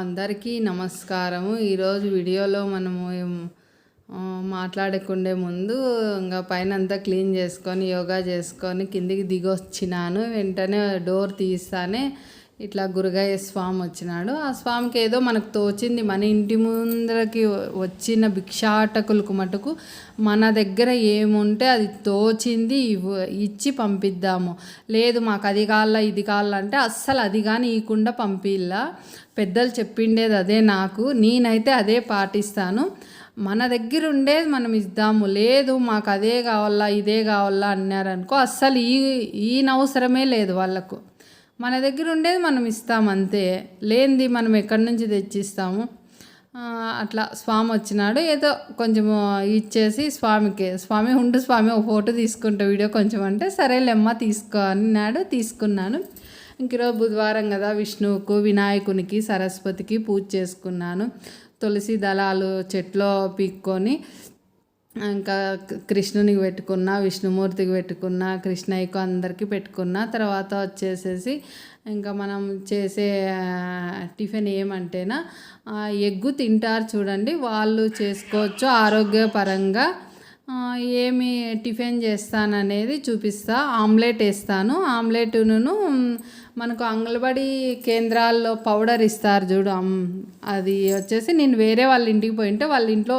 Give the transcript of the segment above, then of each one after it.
అందరికీ నమస్కారము. ఈరోజు వీడియోలో మనము మాట్లాడకుండే ముందు ఇంకా పైన అంతా క్లీన్ చేసుకొని యోగా చేసుకొని కిందికి దిగొచ్చినాను. వెంటనే డోర్ తీస్తానే ఇట్లా గురుగయ్య స్వామి వచ్చినాడు. ఆ స్వామికి ఏదో మనకు తోచింది. మన ఇంటి ముందరకి వచ్చిన భిక్షాటకులకు మటుకు మన దగ్గర ఏముంటే అది తోచింది ఇచ్చి పంపిద్దాము. లేదు మాకు అది కావాలా ఇది కాళ్ళ అంటే అస్సలు అది కానీ ఇవ్వకుండా పంపిల్లా. పెద్దలు చెప్పిండేది అదే నాకు. నేనైతే అదే పాటిస్తాను. మన దగ్గర ఉండేది మనం ఇద్దాము. లేదు మాకు అదే కావాలా ఇదే కావాలా అన్నారనుకో అస్సలు ఈ ఈయనవసరమే లేదు వాళ్ళకు. మన దగ్గర ఉండేది మనం ఇస్తాం అంతే. లేనిది మనం ఎక్కడి నుంచి తెచ్చిస్తాము? అట్లా స్వామి వచ్చినాడు. ఏదో కొంచెం ఇచ్చేసి స్వామికి స్వామి ఉండు స్వామి ఒక ఫోటో తీసుకుంటా వీడియో కొంచెం అంటే సరేలేమ్మ తీసుకో అన్నాడు తీసుకున్నాను. ఇంకరోజు బుధవారం కదా విష్ణువుకు వినాయకునికి సరస్వతికి పూజ చేసుకున్నాను. తులసి దళాలు చెట్లో పీక్కొని ఇంకా కృష్ణునికి పెట్టుకున్న విష్ణుమూర్తికి పెట్టుకున్న కృష్ణయ్యకు అందరికీ పెట్టుకున్న తర్వాత వచ్చేసేసి ఇంకా మనం చేసే టిఫిన్ ఏమంటేనా ఎగ్గు తింటారు చూడండి వాళ్ళు చేసుకోవచ్చు ఆరోగ్యపరంగా. ఏమి టిఫిన్ చేస్తాననేది చూపిస్తా ఆమ్లెట్ వేస్తాను. ఆమ్లెట్ను మనకు అంగన్వాడీ కేంద్రాల్లో పౌడర్ ఇస్తారు చూడు అది వచ్చేసి నేను వేరే వాళ్ళ ఇంటికి పోయింటే వాళ్ళ ఇంట్లో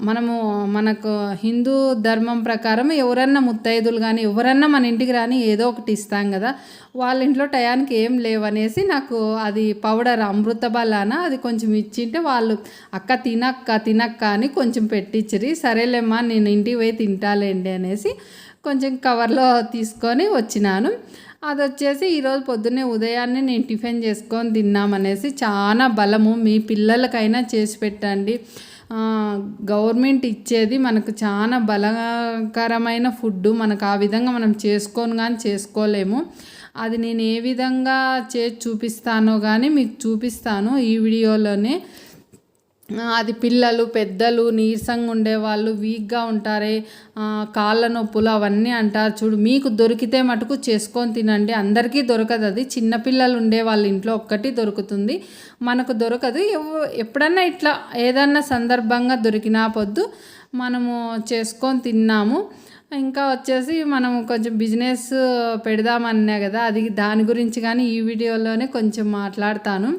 మనము మనకు హిందూ ధర్మం ప్రకారం ఎవరన్నా ముత్తైదులు కానీ ఎవరన్నా మన ఇంటికి రాని ఏదో ఒకటి ఇస్తాం కదా వాళ్ళ ఇంట్లో టయానికి ఏం లేవనేసి నాకు అది పౌడర్ అమృత బలాన అది కొంచెం ఇచ్చింటే వాళ్ళు అక్క తినక్క తినక్క అని కొంచెం పెట్టించిరి సరేలేమ్మా నేను ఇంటికి పోయి తింటాలేండి అనేసి కొంచెం కవర్లో తీసుకొని వచ్చినాను. అది వచ్చేసి ఈరోజు పొద్దున్నే ఉదయాన్నే నేను టిఫిన్ చేసుకొని తిన్నామనేసి చాలా బలము. మీ పిల్లలకైనా చేసి పెట్టండి. గవర్నమెంట్ ఇచ్చేది మనకు చాలా బలకరమైన ఫుడ్ మనకు ఆ విధంగా మనం చేసుకొని కానీ చేసుకోలేము. అది నేను ఏ విధంగా చేసి చూపిస్తానో కానీ మీకు చూపిస్తాను ఈ వీడియోలోనే. అది పిల్లలు పెద్దలు నీరసంగా ఉండేవాళ్ళు వీక్గా ఉంటారే కాళ్ళ నొప్పులు అవన్నీ అంటారు. చూడు మీకు దొరికితే మటుకు చేసుకొని తినండి. అందరికీ దొరకదు అది. చిన్నపిల్లలు ఉండే వాళ్ళ ఇంట్లో ఒక్కటి దొరుకుతుంది. మనకు దొరకదు. ఎప్పుడన్నా ఇట్లా ఏదన్నా సందర్భంగా దొరికినా పొద్దు మనము చేసుకొని తిన్నాము. ఇంకా వచ్చేసి మనం కొంచెం బిజినెస్ పెడదామన్నా కదా అది దాని గురించి కానీ ఈ వీడియోలోనే కొంచెం మాట్లాడతాను.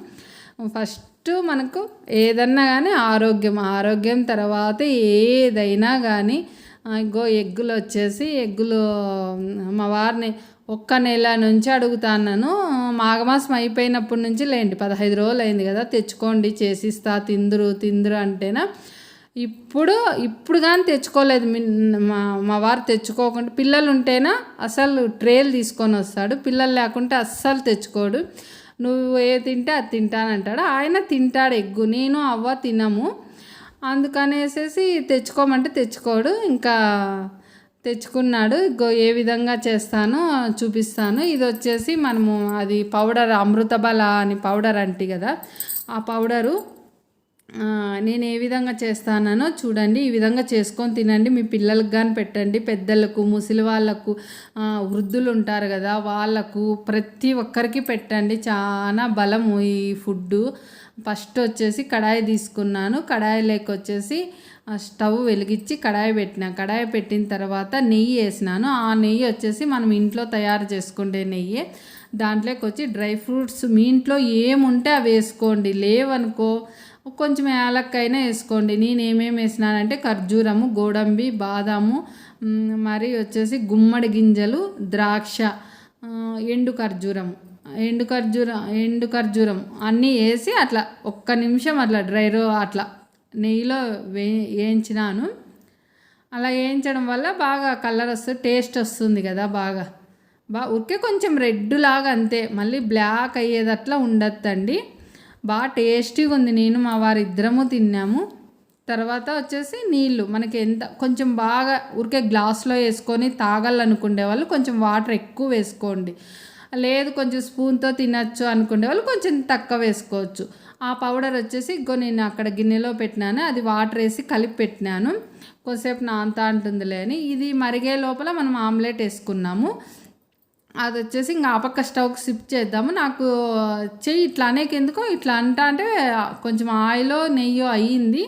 ఫస్ట్ మనకు ఏదన్నా కానీ ఆరోగ్యం ఆరోగ్యం తర్వాత ఏదైనా కానీ ఇగో ఎగ్గులు వచ్చేసి ఎగ్గులు మా వారిని ఒక్క నెల నుంచి అడుగుతాను మాఘమాసం అయిపోయినప్పటి నుంచి లేండి పదహైదు రోజులు అయింది కదా తెచ్చుకోండి చేసిస్తా తిందురు తిందురు అంటేనా. ఇప్పుడు ఇప్పుడు కానీ తెచ్చుకోలేదు. మిన్- మా మా వారు తెచ్చుకోకుండా పిల్లలు ఉంటేనా అసలు ట్రేలు తీసుకొని వస్తాడు. పిల్లలు లేకుంటే అస్సలు తెచ్చుకోడు. నువ్వు ఏ తింటే అది తింటానంటాడు. ఆయన తింటాడు ఎగ్గు నేను అవ్వ తినము. అందుకనేసేసి తెచ్చుకోమంటే తెచ్చుకోడు ఇంకా తెచ్చుకున్నాడు. ఇగో ఏ విధంగా చేస్తానో చూపిస్తాను. ఇది వచ్చేసి మనము అది పౌడర్ అమృతబల అని పౌడర్ అంటే కదా ఆ పౌడరు నేను ఏ విధంగా చేస్తానో చూడండి ఈ విధంగా చేసుకొని తినండి. మీ పిల్లలకు కానీ పెట్టండి. పెద్దలకు ముసలి వాళ్ళకు వృద్ధులు ఉంటారు కదా వాళ్ళకు ప్రతి ఒక్కరికి పెట్టండి. చాలా బలం ఈ ఫుడ్ ఫస్ట్ వచ్చేసి కడాయి తీసుకున్నాను. కడాయిలోకి వచ్చేసి స్టవ్ వెలిగించి కడాయి పెట్టిన. కడాయి పెట్టిన తర్వాత నెయ్యి వేసినాను. ఆ నెయ్యి వచ్చేసి మనం ఇంట్లో తయారు చేసుకుంటే నెయ్యి. దాంట్లోకి వచ్చి డ్రై ఫ్రూట్స్ మీ ఇంట్లో ఏముంటే అవి వేసుకోండి. లేవనుకో కొంచెం యాలక్కైనా వేసుకోండి. నేను ఏమేమి వేసినానంటే ఖర్జూరము గోడంబి బాదాము మరి వచ్చేసి గుమ్మడి గింజలు ద్రాక్ష ఎండు ఖర్జూరం ఎండు ఖర్జూరం ఎండు ఖర్జూరం అన్నీ వేసి అట్లా ఒక్క నిమిషం అట్లా డ్రైరో అట్లా నెయ్యిలో వే వేయించినాను. అలా వేయించడం వల్ల బాగా కలర్ వస్తుంది టేస్ట్ వస్తుంది కదా బాగా. బా ఉరికే కొంచెం రెడ్ లాగా అంతే. మళ్ళీ బ్లాక్ అయ్యేది అట్లా ఉండొద్దండి. బాగా టేస్టీగా ఉంది. నేను మా వారిద్దరము తిన్నాము. తర్వాత వచ్చేసి నీళ్ళు. మనకి ఎంత కొంచెం బాగా ఉరికే గ్లాస్లో వేసుకొని తాగాలనుకునే వాళ్ళు కొంచెం వాటర్ ఎక్కువ వేసుకోండి. లేదు కొంచెం స్పూన్తో తినచ్చు అనుకునే వాళ్ళు కొంచెం తక్కువ వేసుకోవచ్చు. ఆ పౌడర్ వచ్చేసి ఇంకో నేను అక్కడ గిన్నెలో పెట్టినాను. అది వాటర్ వేసి కలిపి పెట్టినాను. కొద్దిసేపు నాంతా అంటుందిలే అని. ఇది మరిగే లోపల మనం ఆమ్లెట్ వేసుకున్నాము. అది వచ్చేసి ఇంకా ఆ పక్క స్టవ్కి షిఫ్ట్ చేద్దాము. నాకు చెయ్యి ఇట్లా అనేకెందుకో ఇట్లా అంటా అంటే కొంచెం ఆయిల్ నెయ్యి అయ్యింది.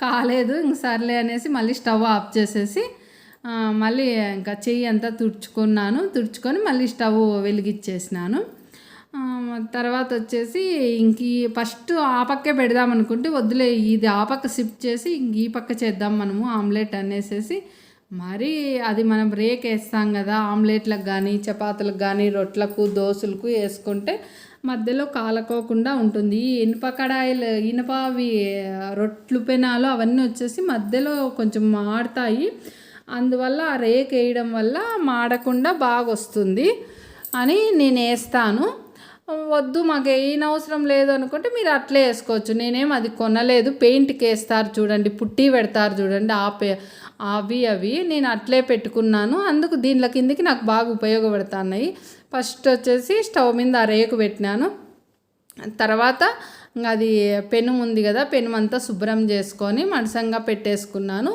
కాలేదు ఇంక సర్లే అనేసి మళ్ళీ స్టవ్ ఆఫ్ చేసేసి మళ్ళీ ఇంకా చెయ్యి అంతా తుడుచుకున్నాను. తుడుచుకొని మళ్ళీ స్టవ్ వెలిగిచ్చేసినాను. తర్వాత వచ్చేసి ఇంక ఫస్ట్ ఆ పక్కే పెడదాం అనుకుంటే వద్దులే ఇది ఆ పక్క షిఫ్ట్ చేసి ఇంక ఈ పక్క చేద్దాం మనము ఆమ్లెట్ అనేసేసి మరి అది మనం రేక్ వేస్తాం కదా ఆమ్లెట్లకు కానీ చపాతీలకు కానీ రొట్లకు దోశలకు వేసుకుంటే మధ్యలో కాలకోకుండా ఉంటుంది. ఈ ఇనుప కడాయిలు ఇనుప అవి రొట్లు పెనాలు అవన్నీ వచ్చేసి మధ్యలో కొంచెం మాడతాయి. అందువల్ల ఆ రేక్ వేయడం వల్ల మాడకుండా బాగా వస్తుంది అని నేను వేస్తాను. వద్దు మాకు ఏం అవసరం లేదు అనుకుంటే మీరు అట్లే వేసుకోవచ్చు. నేనేం అది కొనలేదు. పెయింట్కి వేస్తారు చూడండి పుట్టి పెడతారు చూడండి ఆ పే అవి అవి. నేను అట్లే పెట్టుకున్నాను. అందుకు దీనిలో కిందికి నాకు బాగా ఉపయోగపడుతున్నాయి. ఫస్ట్ వచ్చేసి స్టవ్ మీద ఆ రేకు పెట్టినాను. తర్వాత ఇంకా అది పెను ఉంది కదా పెను అంతా శుభ్రం చేసుకొని మనసంగా పెట్టేసుకున్నాను.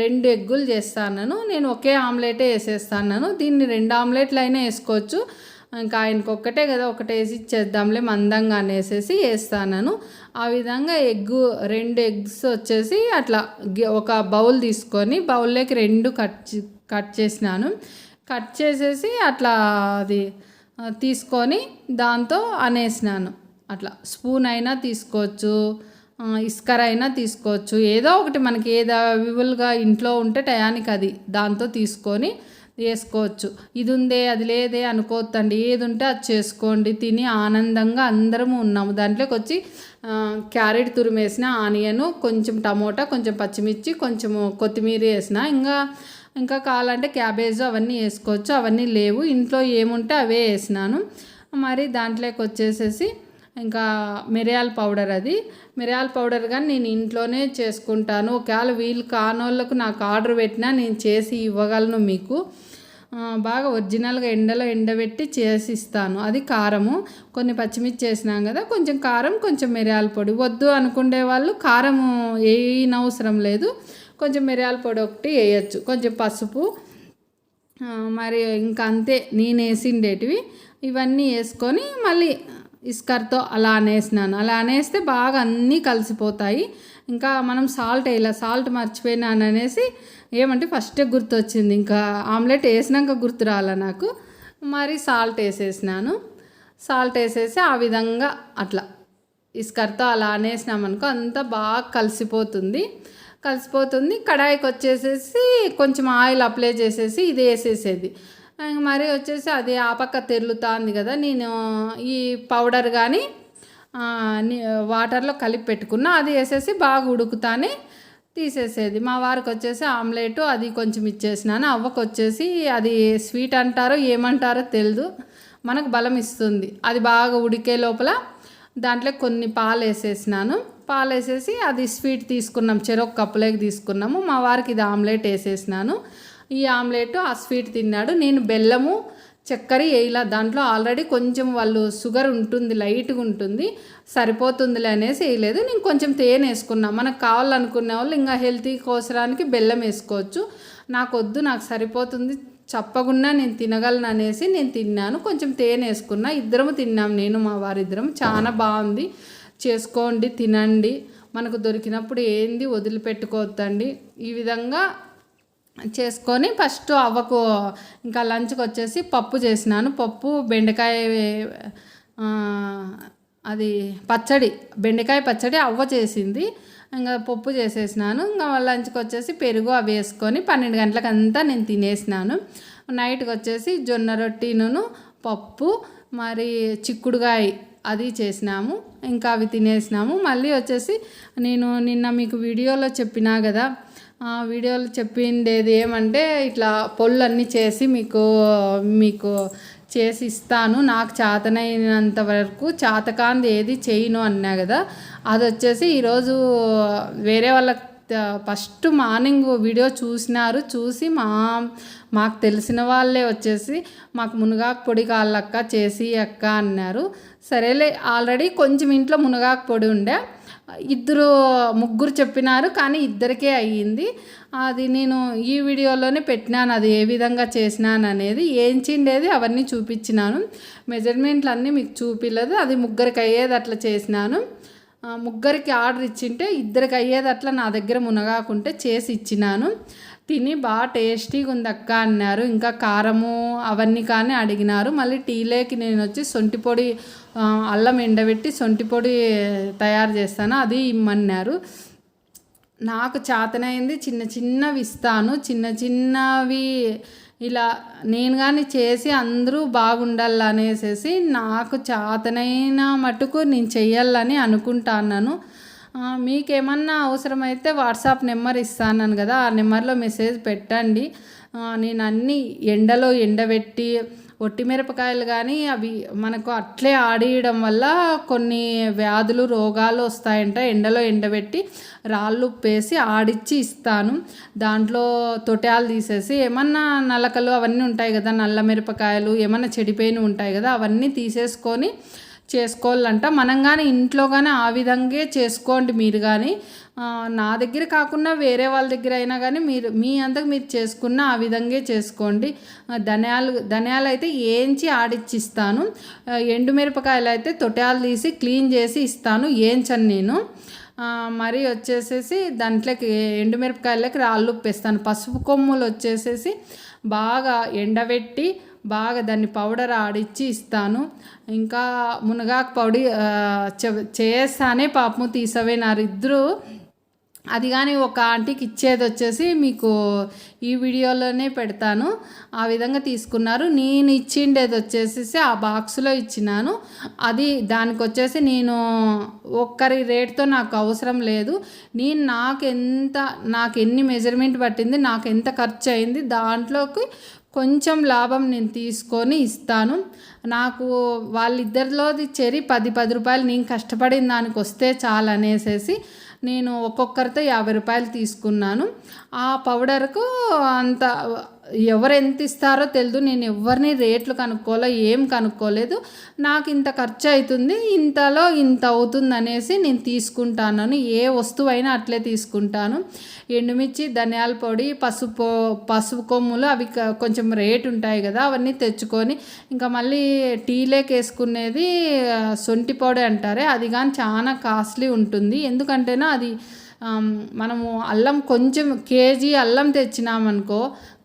రెండు ఎగ్గులు చేస్తాను నేను ఒకే ఆమ్లెటే వేసేస్తాను దీన్ని రెండు ఆమ్లెట్లు అయినా వేసుకోవచ్చు. ఇంకా ఆయనకు ఒక్కటే కదా ఒకటేసి వేసి ఇచ్చేద్దాంలే మందంగా అనేసేసి వేస్తాను ఆ విధంగా ఎగ్గు రెండు ఎగ్స్ వచ్చేసి అట్లా ఒక బౌల్ తీసుకొని బౌల్లోకి రెండు కట్ కట్ చేసినాను. కట్ చేసేసి అట్లా అది తీసుకొని దాంతో అనేసినాను. అట్లా స్పూన్ అయినా తీసుకోవచ్చు ఇస్కర్ అయినా తీసుకోవచ్చు. ఏదో ఒకటి మనకి ఏది అవైలబుల్గా ఇంట్లో ఉంటే టయానికి అది దాంతో తీసుకొని వేసుకోవచ్చు ఇది ఉందే అది లేదే అనుకోవద్దండి. ఏది ఉంటే అది చేసుకోండి. తిని ఆనందంగా అందరము ఉన్నాము. దాంట్లోకి వచ్చి క్యారెట్ తురిమేసిన ఆనియన్ కొంచెం టమోటా కొంచెం పచ్చిమిర్చి కొంచెం కొత్తిమీర వేసిన ఇంకా ఇంకా కావాలంటే క్యాబేజ్ అవన్నీ వేసుకోవచ్చు. అవన్నీ లేవు. ఇంట్లో ఏముంటే అవే వేసినాను. మరి దాంట్లోకి వచ్చేసేసి ఇంకా మిరియాల పౌడర్ అది. మిరియాల పౌడర్ కానీ నేను ఇంట్లోనే చేసుకుంటాను. ఒకవేళ వీలు కానోళ్ళకు నాకు ఆర్డర్ పెట్టినా నేను చేసి ఇవ్వగలను మీకు. బాగా ఒరిజినల్గా ఎండలో ఎండబెట్టి చేసి ఇస్తాను అది కారము. కొన్ని పచ్చిమిర్చి వేసినాం కదా కొంచెం కారం కొంచెం మిరియాల పొడి. వద్దు అనుకునే వాళ్ళు కారం వేయనవసరం లేదు. కొంచెం మిరియాల పొడి ఒకటి వేయచ్చు. కొంచెం పసుపు మరి ఇంకా అంతే. నేను వేసిండేటివి. ఇవన్నీ వేసుకొని మళ్ళీ ఇస్కర్తో అలా అనేసినాను. అలా అనేస్తే బాగా అన్నీ కలిసిపోతాయి. ఇంకా మనం సాల్ట్ వేయాలి సాల్ట్ మర్చిపోయినాను అనేసి ఏమంటే ఫస్టే గుర్తొచ్చింది. ఇంకా ఆమ్లెట్ వేసినాక గుర్తు రాలే నాకు. మరి సాల్ట్ వేసేసినాను. సాల్ట్ వేసేసి ఆ విధంగా అట్లా ఇస్కర్తో అలా అనేసినామనుకో అంతా బాగా కలిసిపోతుంది. కలిసిపోతుంది. కడాయికి వచ్చేసేసి కొంచెం ఆయిల్ అప్లై చేసేసి ఇది వేసేసేది. మరి వచ్చేసి అది ఆ పక్క తెరులుతుంది కదా నేను ఈ పౌడర్ కానీ వాటర్లో కలిపి పెట్టుకున్నా అది వేసేసి బాగా ఉడుకుతానే తీసేసేది. మా వారికి వచ్చేసి ఆమ్లెట్ అది కొంచెం ఇచ్చేసినాను. అవ్వకు వచ్చేసి అది స్వీట్ అంటారో ఏమంటారో తెలియదు మనకు బలం ఇస్తుంది. అది బాగా ఉడికే లోపల దాంట్లో కొన్ని పాలు వేసేసినాను. పాలు వేసేసి అది స్వీట్ తీసుకున్నాం చెరొక కప్పులోకి తీసుకున్నాము. మా వారికి ఇది ఆమ్లెట్ వేసేసినాను. ఈ ఆమ్లెట్ ఆ స్వీట్ తిన్నాడు. నేను బెల్లము చక్కెర వేయలా దాంట్లో ఆల్రెడీ కొంచెం వాళ్ళు షుగర్ ఉంటుంది లైట్గా ఉంటుంది సరిపోతుందిలే అనేసి వేయలేదు. నేను కొంచెం తేనె వేసుకున్నా. మనకు కావాలనుకునే వాళ్ళు ఇంకా హెల్తీ కోసరానికి బెల్లం వేసుకోవచ్చు. నాకు వద్దు నాకు సరిపోతుంది చెప్పకుండా నేను తినగలను అనేసి నేను తిన్నాను. కొంచెం తేనె వేసుకున్నా. ఇద్దరము తిన్నాం. నేను మా వారిద్దరం. చాలా బాగుంది. చేసుకోండి తినండి. మనకు దొరికినప్పుడు ఏంది వదిలిపెట్టుకోవద్దండి. ఈ విధంగా చేసుకొని ఫస్ట్ అవ్వకు ఇంకా లంచ్కి వచ్చేసి పప్పు చేసినాను. పప్పు బెండకాయ అది పచ్చడి బెండకాయ పచ్చడి అవ్వ చేసింది. ఇంకా పప్పు చేసేసినాను. ఇంకా లంచ్కి వచ్చేసి పెరుగు అవి వేసుకొని పన్నెండు గంటలకంతా నేను తినేసినాను. నైట్కి వచ్చేసి జొన్న రొట్టిను పప్పు మరి చిక్కుడుగాయ అది చేసినాము ఇంకా అవి తినేసినాము. మళ్ళీ వచ్చేసి నేను నిన్న మీకు వీడియోలో చెప్పినా కదా ఆ వీడియోలో చెప్పిండేది ఏమంటే ఇట్లా పొళ్ళు అన్నీ చేసి మీకు మీకు చేసి ఇస్తాను. నాకు చేతనైనంత వరకు చేతకాంది ఏది చేయను అన్నా కదా. అది వచ్చేసి ఈరోజు వేరే వాళ్ళకి ఫస్ట్ మార్నింగ్ వీడియో చూసినారు. చూసి మా మాకు తెలిసిన వాళ్ళే వచ్చేసి మాకు మునగాకు పొడి కాళ్ళక్క చేసి అక్క అన్నారు. సరేలే ఆల్రెడీ కొంచెం ఇంట్లో మునగాకు పొడి ఉండే. ఇద్దరు ముగ్గురు చెప్పినారు కానీ ఇద్దరికే అయ్యింది. అది నేను ఈ వీడియోలోనే పెట్టినాను అది ఏ విధంగా చేసినాను అనేది. ఏంచిండేది అవన్నీ చూపించినాను. మెజర్మెంట్లు అన్నీ మీకు చూపించలేదు అది ముగ్గురికి అయ్యేది అట్లా చేసినాను. ముగ్గురికి ఆర్డర్ ఇచ్చింటే ఇద్దరికి అయ్యేది అట్లా నా దగ్గర మునగాకుంటే చేసి ఇచ్చినాను. తిని బాగా టేస్టీగా ఉంది అక్క అన్నారు. ఇంకా కారము అవన్నీ కానీ అడిగినారు. మళ్ళీ టీలేకి నేను వచ్చి సొంటి పొడి అల్లం ఎండబెట్టి సొంటి పొడి తయారు చేస్తాను అది ఇమ్మన్నారు. నాకు చేతనైంది చిన్న చిన్నవి ఇస్తాను. చిన్న చిన్నవి ఇలా నేను కానీ చేసి అందరూ బాగుండాలనేసేసి నాకు చేతనైన మటుకు నేను చెయ్యాలని అనుకుంటాను మీకేమన్నా అవసరమైతే వాట్సాప్ నెంబర్ ఇస్తాను కదా ఆ నెంబర్లో మెసేజ్ పెట్టండి. నేను అన్నీ ఎండలో ఎండబెట్టి ఒట్టి మిరపకాయలు కానీ అవి మనకు అట్లే ఆడియడం వల్ల కొన్ని వ్యాధులు రోగాలు వస్తాయంట. ఎండలో ఎండబెట్టి రాళ్ళు ఉప్పేసి ఆడిచ్చి ఇస్తాను. దాంట్లో తొట్యాలు తీసేసి ఏమన్నా నలకలు అవన్నీ ఉంటాయి కదా నల్ల మిరపకాయలు ఏమన్నా చెడిపోయినవి ఉంటాయి కదా అవన్నీ తీసేసుకొని చేసుకోవాలంట. మనం కానీ ఇంట్లో కానీ ఆ విధంగా చేసుకోండి మీరు కానీ నా దగ్గర కాకుండా వేరే వాళ్ళ దగ్గర అయినా కానీ మీరు మీ అంతకు మీరు చేసుకున్న ఆ విధంగా చేసుకోండి. ధనియాలు ధనియాలు అయితే ఏంచి ఆడిచ్చిస్తాను. ఎండుమిరపకాయలు అయితే తొట్యాలు తీసి క్లీన్ చేసి ఇస్తాను. ఏంచను నేను. మరి వచ్చేసేసి దాంట్లోకి ఎండుమిరపకాయలకి రాళ్ళు ఉప్పేస్తాను. పసుపు కొమ్ములు వచ్చేసేసి బాగా ఎండబెట్టి బాగా దాన్ని పౌడర్ ఆడిచ్చి ఇస్తాను. ఇంకా మునగాకు పౌడి చేస్తానే పాపము తీసవేనారు ఇద్దరు అది కానీ ఒక ఆంటీకి ఇచ్చేది వచ్చేసి మీకు ఈ వీడియోలోనే పెడతాను. ఆ విధంగా తీసుకున్నారు. నేను ఇచ్చిండేది వచ్చేసి ఆ బాక్స్లో ఇచ్చినాను. అది దానికి వచ్చేసి నేను ఒక్కరి రేట్తో నాకు అవసరం లేదు. నేను నాకు ఎంత నాకు ఎన్ని మెజర్మెంట్ పట్టింది నాకు ఎంత ఖర్చు అయింది దాంట్లోకి కొంచెం లాభం నేను తీసుకొని ఇస్తాను. నాకు వాళ్ళిద్దరిలోది చెరి పది పది రూపాయలు నేను కష్టపడిన దానికి వస్తే చాలు అనేసేసి నేను ఒక్కొక్కరితో యాభై రూపాయలు తీసుకున్నాను. ఆ పౌడర్కు అంత ఎవరు ఎంత ఇస్తారో తెలియదు నేను ఎవరిని రేట్లు కనుక్కోలే ఏం కనుక్కోలేదు. నాకు ఇంత ఖర్చు అవుతుంది ఇంతలో ఇంత అవుతుంది అనేసి నేను తీసుకుంటాను ఏ వస్తువైనా అట్లే తీసుకుంటాను. ఎండుమిర్చి ధనియాల పొడి పసుపు పసుపు కొమ్ములు అవి కొంచెం రేట్ ఉంటాయి కదా అవన్నీ తెచ్చుకొని ఇంకా మళ్ళీ టీలోకి వేసుకునేది సొంటి పొడి అంటారే అది కానీ చాలా కాస్ట్లీ ఉంటుంది. ఎందుకంటేనా అది మనము అల్లం కొంచెం కేజీ అల్లం తెచ్చినామనుకో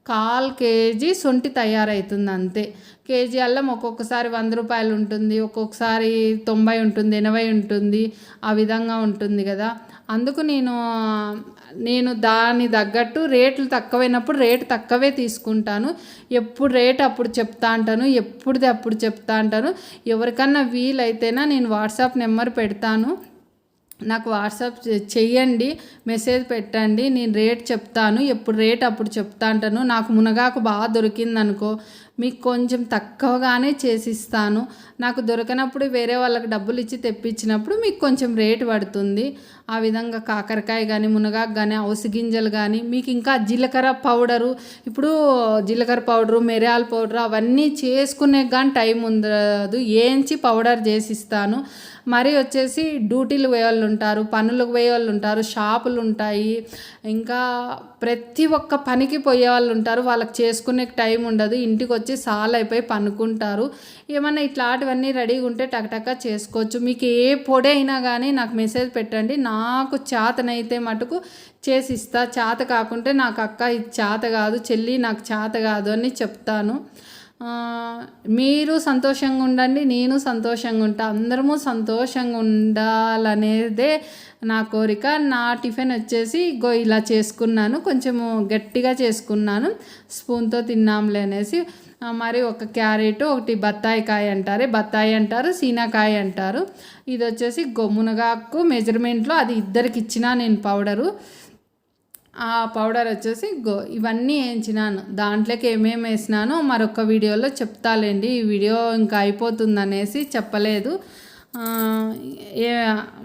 కాల్ కేజీ సొంటి తయారవుతుంది అంతే కేజీ అల్లం ఒక్కొక్కసారి వంద రూపాయలు ఉంటుంది ఒక్కొక్కసారి తొంభై ఉంటుంది ఎనభై ఉంటుంది ఆ విధంగా ఉంటుంది కదా. అందుకు నేను నేను దాని తగ్గట్టు రేట్లు తక్కువైనప్పుడు రేటు తక్కువే తీసుకుంటాను. ఎప్పుడు రేట్ అప్పుడు చెప్తా అంటాను ఎప్పుడుది అప్పుడు చెప్తా అంటాను. ఎవరికన్నా వీలైతేనా నేను వాట్సాప్ నెంబర్ పెడతాను. నాకు వాట్సాప్ చెయ్యండి మెసేజ్ పెట్టండి నేను రేట్ చెప్తాను ఎప్పుడు రేట్ అప్పుడు చెప్తా అంటాను. నాకు మునగాకు బాగా దొరికింది అనుకో మీకు కొంచెం తక్కువగానే చేసిస్తాను. నాకు దొరకనప్పుడు వేరే వాళ్ళకి డబ్బులు ఇచ్చి తెప్పించినప్పుడు మీకు కొంచెం రేటు పడుతుంది. ఆ విధంగా కాకరకాయ కానీ మునగాకు కానీ అవసి గింజలు కానీ మీకు ఇంకా జీలకర్ర పౌడరు ఇప్పుడు జీలకర్ర పౌడరు మిరియాల పౌడరు అవన్నీ చేసుకునే కానీ టైం ఉండదు. ఏంచి పౌడర్ చేసిస్తాను. మరి వచ్చేసి డ్యూటీలు పోయేవాళ్ళు ఉంటారు పనులకు పోయేవాళ్ళు ఉంటారు షాపులు ఉంటాయి. ఇంకా ప్రతి ఒక్క పనికి పోయే వాళ్ళు ఉంటారు. వాళ్ళకి చేసుకునే టైం ఉండదు. ఇంటికి వచ్చి సాల్ అయిపోయి పనుకుంటారు. ఏమన్నా ఇట్లాంటివన్నీ రెడీగా ఉంటే టకటక చేసుకోవచ్చు. మీకు ఏ పొడి అయినా కానీ నాకు మెసేజ్ పెట్టండి. నాకు చేతనైతే మటుకు చేసి ఇస్తా. చేత కాకుంటే నాకు అక్క ఇది చేత కాదు చెల్లి నాకు చేత కాదు అని చెప్తాను. మీరు సంతోషంగా ఉండండి నేను సంతోషంగా ఉంటా అందరము సంతోషంగా ఉండాలనేదే నా కోరిక. నా టిఫిన్ వచ్చేసి గో ఇలా చేసుకున్నాను. కొంచెము గట్టిగా చేసుకున్నాను. స్పూన్తో తిన్నాంలే అనేసి మరి ఒక క్యారెట్ ఒకటి బత్తాయి కాయ అంటారు బత్తాయి అంటారు సీనాకాయ అంటారు. ఇది వచ్చేసి మునగాకు మెజర్మెంట్లో అది ఇద్దరికి ఇచ్చిన నేను పౌడరు. ఆ పౌడర్ వచ్చేసి గో ఇవన్నీ వేయించినాను. దాంట్లోకి ఏమేమి వేసినానో మరొక వీడియోలో చెప్తాలేండి. ఈ వీడియో ఇంకా అయిపోతుంది అనేసి చెప్పలేదు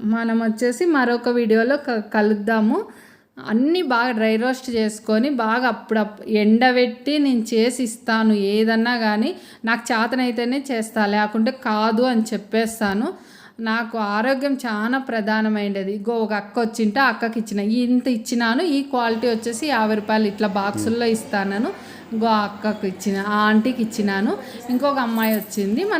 మనం వచ్చేసి మరొక వీడియోలో క- కలుద్దాము. అన్నీ బాగా డ్రై రోస్ట్ చేసుకొని బాగా అప్పుడప్పుడు ఎండబెట్టి నేను చేసి ఇస్తాను ఏదన్నా కానీ నాకు చేతనైతేనే చేస్తా లేకుంటే కాదు అని చెప్పేస్తాను. నాకు ఆరోగ్యం చాలా ప్రధానమైనది ఇగో ఒక అక్క వచ్చింటే ఆ అక్కకి ఇచ్చిన ఇంత ఇచ్చినాను ఈ క్వాలిటీ వచ్చేసి యాభై రూపాయలు ఇట్లా బాక్సుల్లో ఇస్తాను ఇంకో ఆ అక్కకి ఇచ్చిన ఆ ఆంటీకి ఇచ్చినాను. ఇంకొక అమ్మాయి వచ్చింది. మన